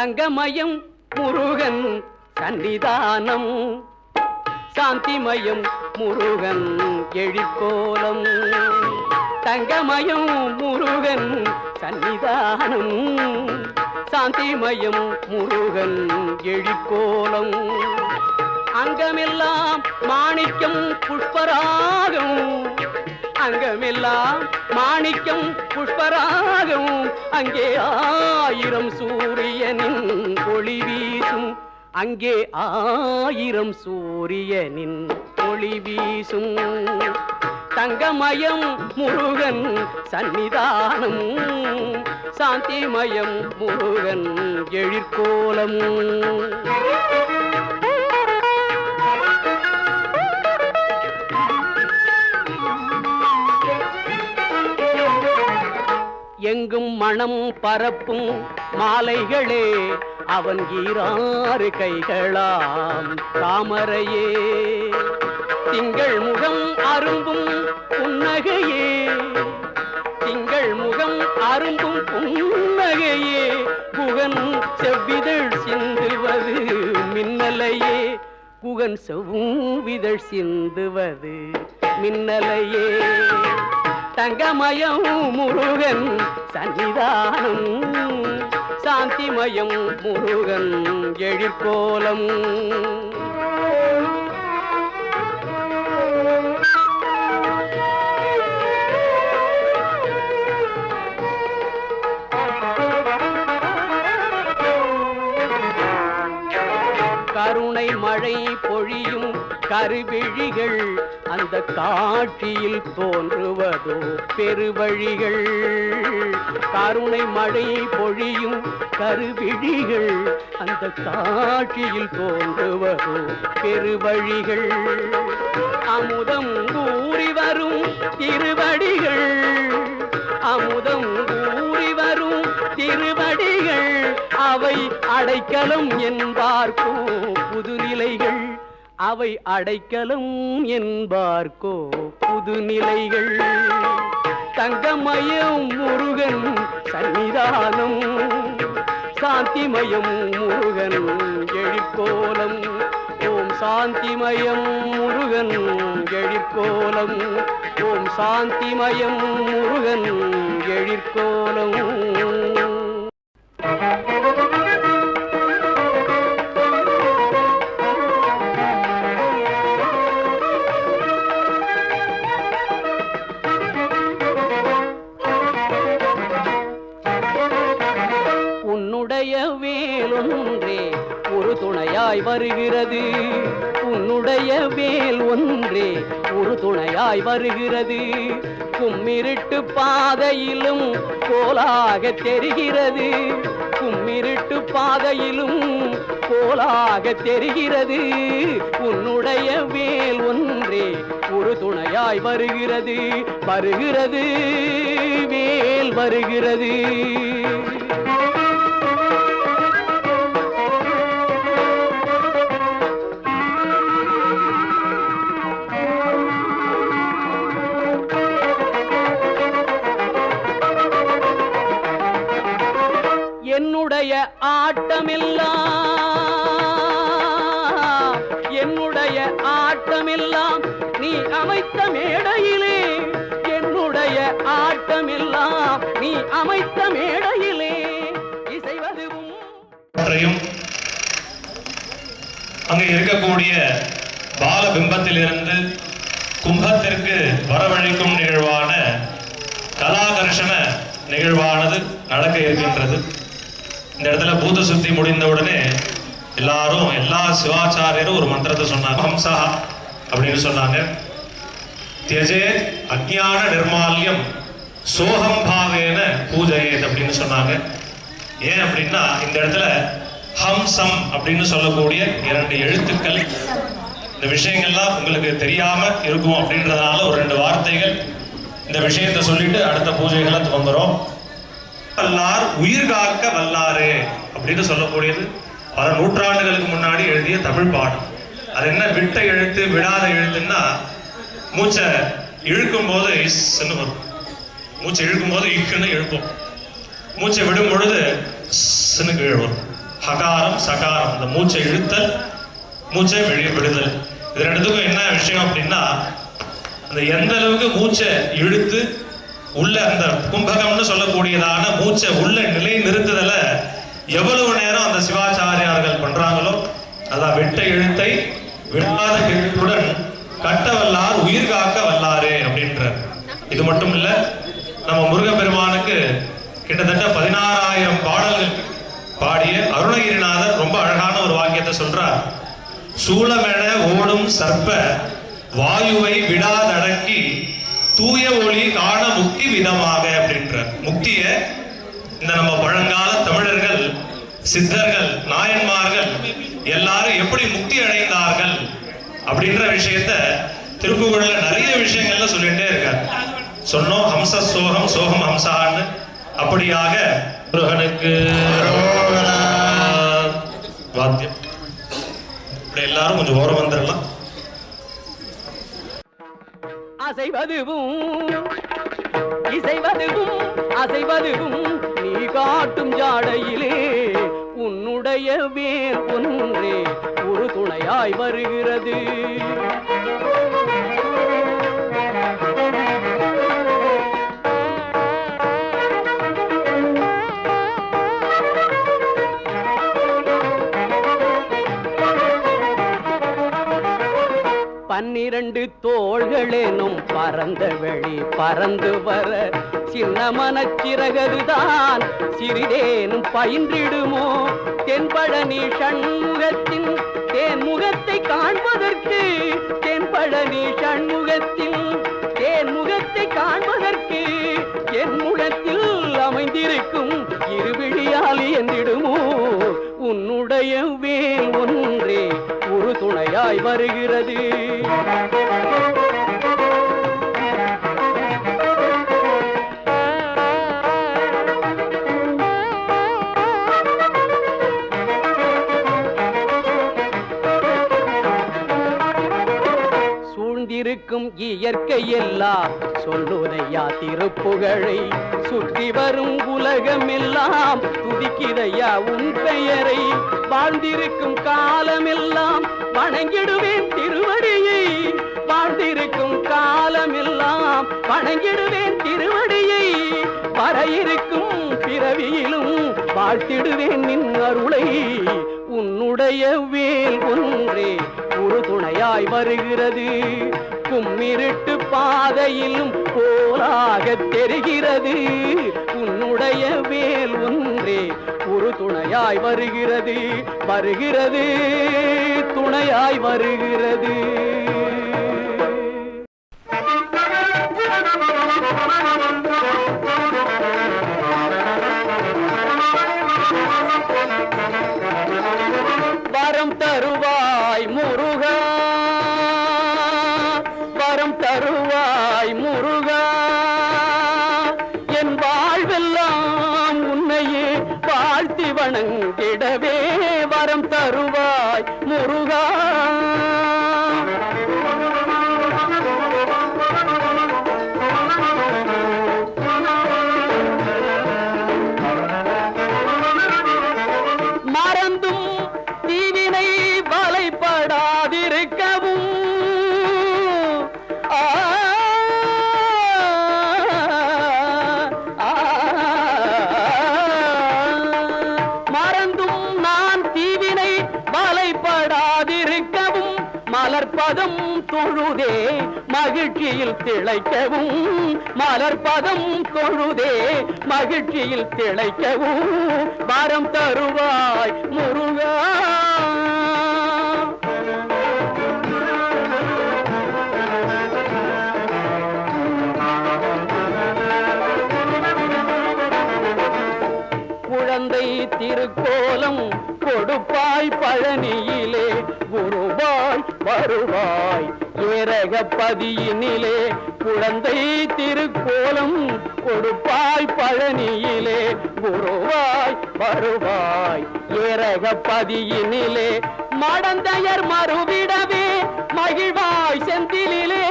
தங்கமயம் முருகன் சன்னிதானம். சாந்திமயம் முருகன் எழிற்கோலம். தங்கமயம் முருகன் சன்னிதானம். சாந்திமயம் முருகன் எழிற்கோலம். அங்கமெல்லாம் மாணிக்கம் புஷ்பராகம். அங்கமெல்லாம் மாணிக்கம் புஷ்பராகம். அங்கே ஆயிரம் சூரியனின் ஒளி வீசும். அங்கே ஆயிரம் சூரியனின் ஒளி வீசும். தங்கமயம் முருகன் சன்னிதானம் சாந்திமயம் முருகன் எழிற்கோலம். எங்கும் மனம் பரப்பும் மாலைகளே அவன் ஈராறு கைகளாம் தாமரையே. திங்கள் முகம் அரும்பும் புன்னகையே திங்கள் முகம் அரும்பும் புன்னகையே குகன் செவ்விதழ் சிந்துவது மின்னலையே. குகன் செவ்விதழ் சிந்துவது மின்னலையே. தங்கமயம் முருகன் சன்னிதானம். சாந்திமயம் முருகன் எழிற்கோலம். கருணை மழை பொழியும் கருவிழிகள் அந்த காட்சியில் தோன்றுவதோ பெருவழிகள். கருணை மழை பொழியும் கருவிழிகள் அந்த காட்சியில் தோன்றுவதோ பெருவழிகள். அமுதம் கூறி வரும் திருவடிகள். அமுதம் கூறி வரும் திருவடிகள். அவை அடைக்கலம் என்பார்க்கோ புதுநிலைகள். அவை அடைக்கலம் என்பார்க்கோ புதுநிலைகள். தங்கமயம் முருகன் சன்னிதானம் சாந்திமயம் முருகன் எழிற்கோலம். சாந்திமயம் முருகன் எழிற்கோலம். ஓம் சாந்திமயம் முருகன் எழிற்கோலம். ஒரு துணையாய் வருகிறது. கும்மிருட்டு பாதையிலும் கோலாக தெரிகிறது. கும்மிருட்டு பாதையிலும் கோலாக தெரிகிறது. உன்னுடைய வேல் ஒன்றே ஒரு துணையாய் வருகிறது. வருகிறது வேல் வருகிறது. ஆட்டமெல்லாம் என்னுடைய ஆட்டமெல்லாம் நீ அமைத்த மேடையிலே. என்னுடைய ஆட்டமெல்லாம் நீ அமைத்த மேடையிலே. இசைவதுவும் அங்கு இருக்கக்கூடிய பாலபிம்பத்திலிருந்து கும்பத்திற்கு வரவழைக்கும் நிகழ்வான கலாகர்ஷண நிகழ்வானது நடக்க இருக்கின்றது. இந்த இடத்துல பூத சுத்தி முடிந்தவுடனே எல்லாரும் எல்லா சிவாச்சாரியரும் ஒரு மந்திரத்தை சொன்னாங்க. ஹம்சா அப்படின்னு சொன்னாங்க. தியஜே அஜ்ஞான நிர்மால்யம் சோகம் பாவேன பூஜையேத் அப்படின்னு சொன்னாங்க. ஏன் அப்படின்னா இந்த இடத்துல ஹம்சம் அப்படின்னு சொல்லக்கூடிய இரண்டு எழுத்துக்கள். இந்த விஷயங்கள்லாம் உங்களுக்கு தெரியாம இருக்கும் அப்படின்றதுனால ஒரு ரெண்டு வார்த்தைகள் இந்த விஷயத்தை சொல்லிட்டு அடுத்த பூஜைகளை துவங்குறோம் வல்லார் உயிர் காக்க வல்லாரே அப்படின்னு சொல்லக்கூடியது. பல நூற்றாண்டுகளுக்கு முன்னாடி எழுதிய தமிழ் பாடம் அது என்ன? விட்ட எழுத்து விடாத எழுத்துன்னா மூச்சை இழுக்கும் போது இஸ்ன்னு வரும். மூச்சை இழுக்கும் போது இக்குன்னு இழுப்போம். மூச்சை விடும் பொழுது ஸ்ன்னு கீழ் வரும். ஹகாரம் சகாரம் அந்த மூச்சை இழுத்தல் மூச்சை வெளியே விடுதல். இது ரெண்டுத்துக்கும் என்ன விஷயம் அப்படின்னா அந்த எந்த அளவுக்கு மூச்சை இழுத்து உள்ள அந்த கும்பகம்னு சொல்லக்கூடியதான மூச்சை உள்ள நிலை நிறுத்துதல எவ்வளவு நேரம் அந்த சிவாச்சாரியார்கள் பண்றாங்களோ அதான் வெட்ட எழுத்தை விடாத கெழுத்துடன் கட்ட வல்லார் உயிர் காக்க வல்லாரே அப்படின்ற இது மட்டும் இல்ல நம்ம முருகப்பெருமானுக்கு கிட்டத்தட்ட பதினாறாயிரம் பாடல்கள் பாடிய அருணகிரிநாதர் ரொம்ப அழகான ஒரு வாக்கியத்தை சொல்றார். சூளமென ஓடும் சர்ப்ப வாயுவை விடாதடக்கி தூய ஒளி காண முக்தி விதமாக அப்படின்ற முக்திய இந்த நம்ம பழங்கால தமிழர்கள் சித்தர்கள் நாயன்மார்கள் எல்லாரும் எப்படி முக்தி அடைந்தார்கள் அப்படின்ற விஷயத்த திருப்புகழ்ல நிறைய விஷயங்கள்ல சொல்லிட்டே இருக்கார். சொன்னோம் ஹம்ச சோகம் சோகம் ஹம்சான்னு. அப்படியாக முருகனுக்கு வாத்தியம். இப்படி எல்லாரும் கொஞ்சம் ஓரம் வந்துடலாம். அசைவதுவும் இசைவதுவும் அசைவதுவும் நீ காட்டும் ஜாடையிலே உன்னுடைய வேர் ஒன்றே ஒரு துணையாய் வருகிறது. இரண்டு தோள்களேனும் பறந்த வழி பறந்து வர சின்ன மனச்சிறகதுதான் சிறிதேனும் பயின்றிடுமோ? தென்பழனி சண்முகத்தின் தேன் முகத்தை காண்பதற்கு தென்பழனி சண்முகத்தின் தேன் முகத்தை காண்பதற்கு என் முகத்தில் அமைந்திருக்கும் இருவிழியால் என்றிடுமோ உன்னுடைய வேல் ஒன்றே ஒரு துணையாய் வருகிறது. இருக்கும் இயற்கை எல்லாம் சொல்லுதையா திருப்புகழை சுற்றி வரும் உலகமெல்லாம். துதிக்கிறையா உன் பெயரை வாழ்ந்திருக்கும் காலமெல்லாம். வணங்கிடுவேன் திருவடியை வாழ்ந்திருக்கும் காலமெல்லாம். வணங்கிடுவேன் திருவடியை வர இருக்கும் பிறவியிலும். வாழ்த்திடுவேன் நின் அருளை. உன்னுடைய வேல் ஒன்றே. ஒரு துணையாய் வருகிறது. கும்மிருட்டு பாதையிலும் போலாக தெரிகிறது. உன்னுடைய வேல் ஒன்றே ஒரு துணையாய் வருகிறது. வருகிறது துணையாய் வருகிறது. வரம் தருவாய் படாதிருக்கவும் மலர்பதம் தொழுதே மகிழ்ச்சியில் திளைக்கவும். மலர்பதம் தொழுதே மகிழ்ச்சியில் திளைக்கவும். வரம் தருவாய் முருகா. குழந்தை திருக்கோலம் கொடுப்பாய் பழனியிலே குருவாய் வருவாய். ஏரகப்பதியினிலே குழந்தை திருக்கோலம் கொடுப்பாய் பழனியிலே குருவாய் வருவாய். ஏரகப்பதியினிலே மடந்தையர் மறுவிடவே மகிழ்வாய் செந்திலே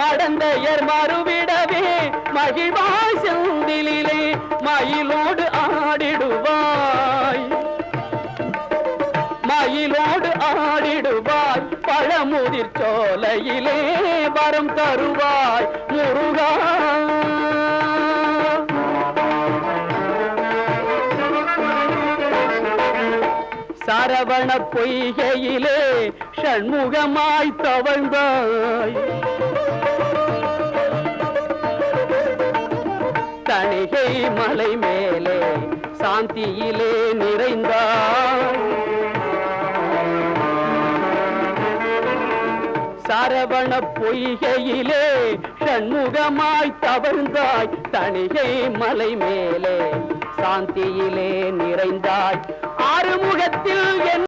மடந்தையர் மறுவிடவே மகிழ்வாய் செந்திலே மயிலோடு எதிர்ச்சோலையிலே வரம் தருவாய் முருகா. சரவண பொய்கையிலே ஷண்முகமாய் தவழ்ந்தாய். தணிகை மலை மேலே சாந்தியிலே நிறைந்தாய். சரவண பொய்கையிலே ஷண்முகமாய் தவழ்ந்தாய் தணிகை மலை மேலே. சாந்தியிலே நிறைந்தாய். ஆறுமுகத்தில் என்